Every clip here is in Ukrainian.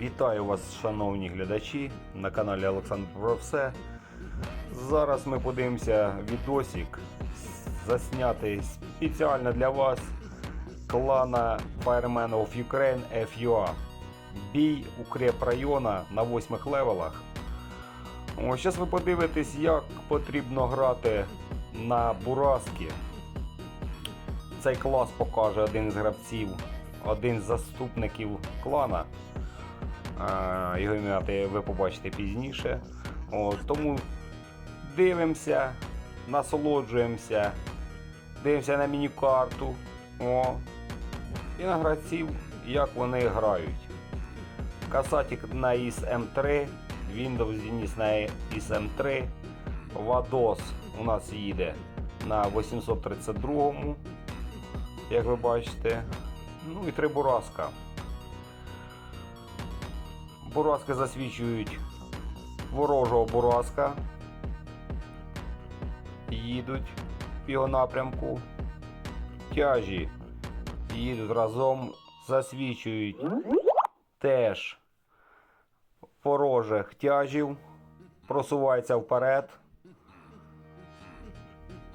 Вітаю вас, шановні глядачі, на каналі Олександр про все. Зараз ми подивимося відосик, заснятий спеціально для вас клана Fireman of Ukraine FUA. Бій укреп района на 8 левелах. О, зараз ви подивитесь, як потрібно грати на Бураски. Цей клас покаже один з гравців, один з заступників клана. Його ім'я ви побачите пізніше. От, тому дивимося, насолоджуємося, дивимося на міні-карту. О, і на гравців, як вони грають. Касатик на IS M3, Windows Denise на IS M3, Vados у нас їде на 832, як ви бачите. Ну і три бураска. Бураски засвічують ворожого бураска. Їдуть в його напрямку. Тяжі їдуть разом, засвічують теж ворожих тяжів, просуваються вперед.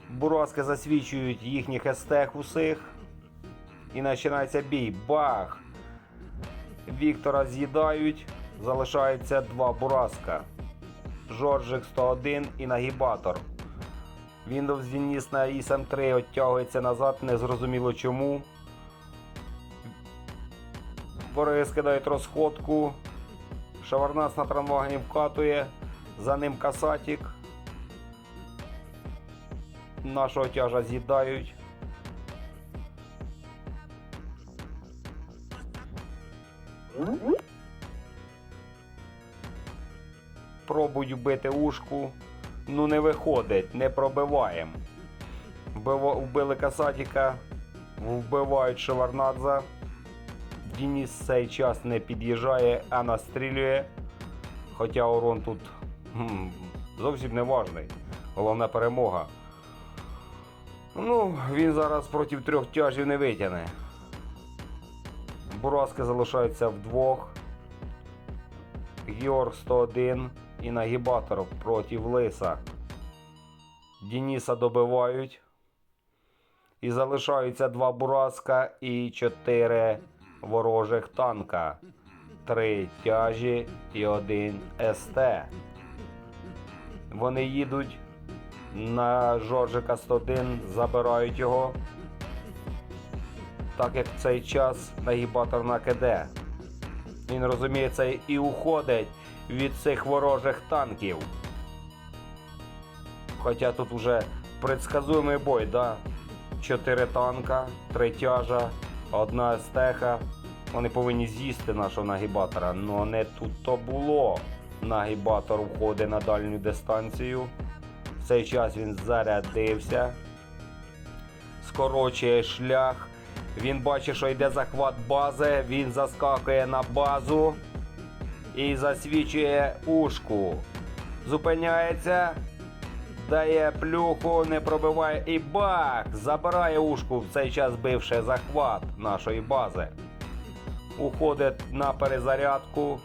Бураски засвічують їхніх естех усіх. І починається бій. Бах! Віктора з'їдають, залишається два бураска. Жоржик 101 і нагібатор. Windows Denise на ISM 3 оттягується назад, незрозуміло чому. Вороги скидають розходку. Шаварнас на трамвагні вкатує. За ним касатік. Нашого тяжа з'їдають. Пробують вбити ушку. Ну не виходить, не пробиваємо. Вбили касатіка, вбивають Шеварнадза. Дініс цей час не під'їжджає, а настрілює. Хоча урон тут хм, зовсім не важний. Головна перемога. Ну, він зараз проти трьох тяжів не витягне. Бураски залишаються вдвох. Георг 101 і нагібатор проти Лиса. Дініса добивають. І залишаються два бураска і чотири ворожих танка. Три тяжі і один СТ. Вони їдуть на Жоржика 101, забирають його. Так як в цей час нагібатор на КД. Він розуміє це і уходить від цих ворожих танків. Хоча тут уже предсказуємий бой, да? Чотири танка, три тяжа, одна стеха. Вони повинні з'їсти нашого нагібатора. Но не тут то було. Нагібатор входить на дальню дистанцію. В цей час він зарядився, скорочує шлях. Він бачить, що йде захват бази, він заскакує на базу і засвічує ушку. Зупиняється, дає плюху, не пробиває і бах! Забирає ушку в цей час бивши захват нашої бази. Уходить на перезарядку.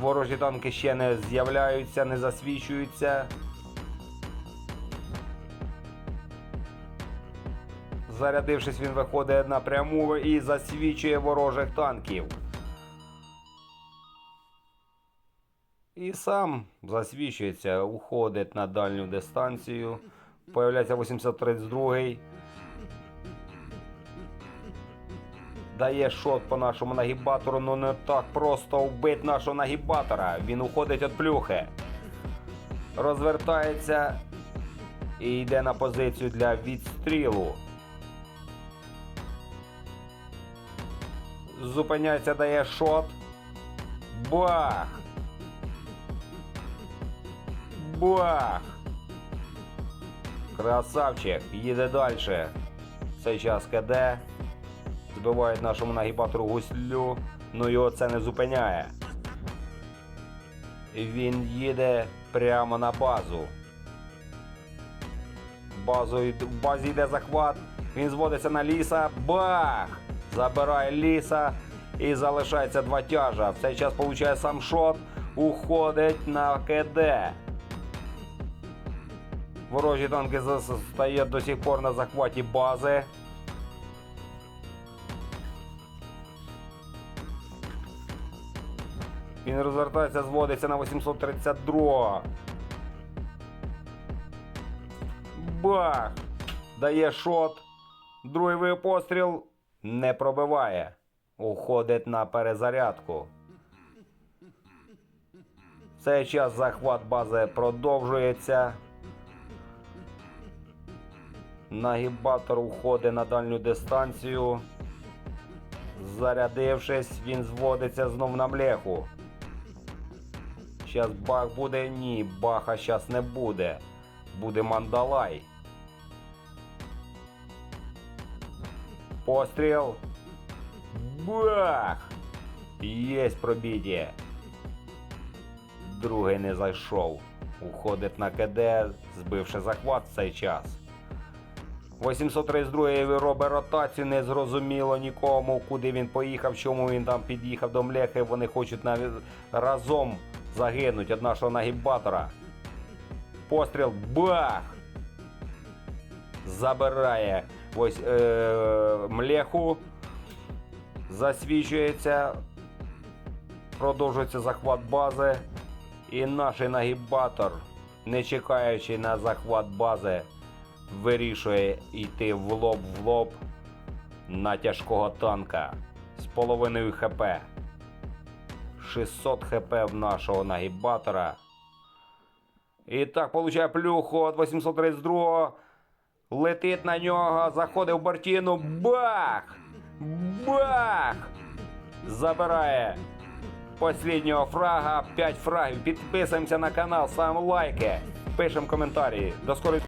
Ворожі танки ще не з'являються, не засвічуються. Зарядившись, він виходить напряму і засвічує ворожих танків. І сам засвічується, уходить на дальню дистанцію. Появляється 832-й. Дає шот по нашому нагібатору, ну не так просто вбити нашого нагібатора. Він уходить від плюхи. Розвертається і йде на позицію для відстрілу. Зупиняється, дає шот. Бах! Бах! Красавчик, їде далі. Цей час КД. Збивають нашому нагібатору гуслю, ну його це не зупиняє. Він їде прямо на базу. Базу, в базі йде захват, він зводиться на ліса, бах! Забирає ліса І залишається два тяжа. В цей час получає сам шот. Уходить на КД. Ворожі танки стоять до сих пор на захваті бази. Він розвертається, зводиться на 832. Бах! Дає шот. Другий постріл не пробиває. Уходить на перезарядку. В цей час захват бази продовжується. Нагібатор уходить на дальню дистанцію. Зарядившись, він зводиться знов на млеху. Щас бах буде? Ні, баха щас не буде. Буде мандалай. Постріл. Бах! Єсть пробіді. Другий не зайшов. Уходить на КД, збивши захват в цей час. 832 робить ротацію, не зрозуміло нікому, куди він поїхав, чому він там під'їхав до млехи. Вони хочуть навіть разом загинуть від нашого нагібатора. Постріл бах! Забирає ось е, млеху. Засвічується. Продовжується захват бази. І наш нагібатор, не чекаючи на захват бази, вирішує йти в лоб в лоб на тяжкого танка з половиною ХП. 600 хп в нашого нагібатора. І так, получає плюху від 832. Летить на нього, заходить в бортіну. Бах! Бах! Забирає Посліднього фрага, 5 фрагів. Підписуємося на канал, ставимо лайки, пишемо коментарі. До скорої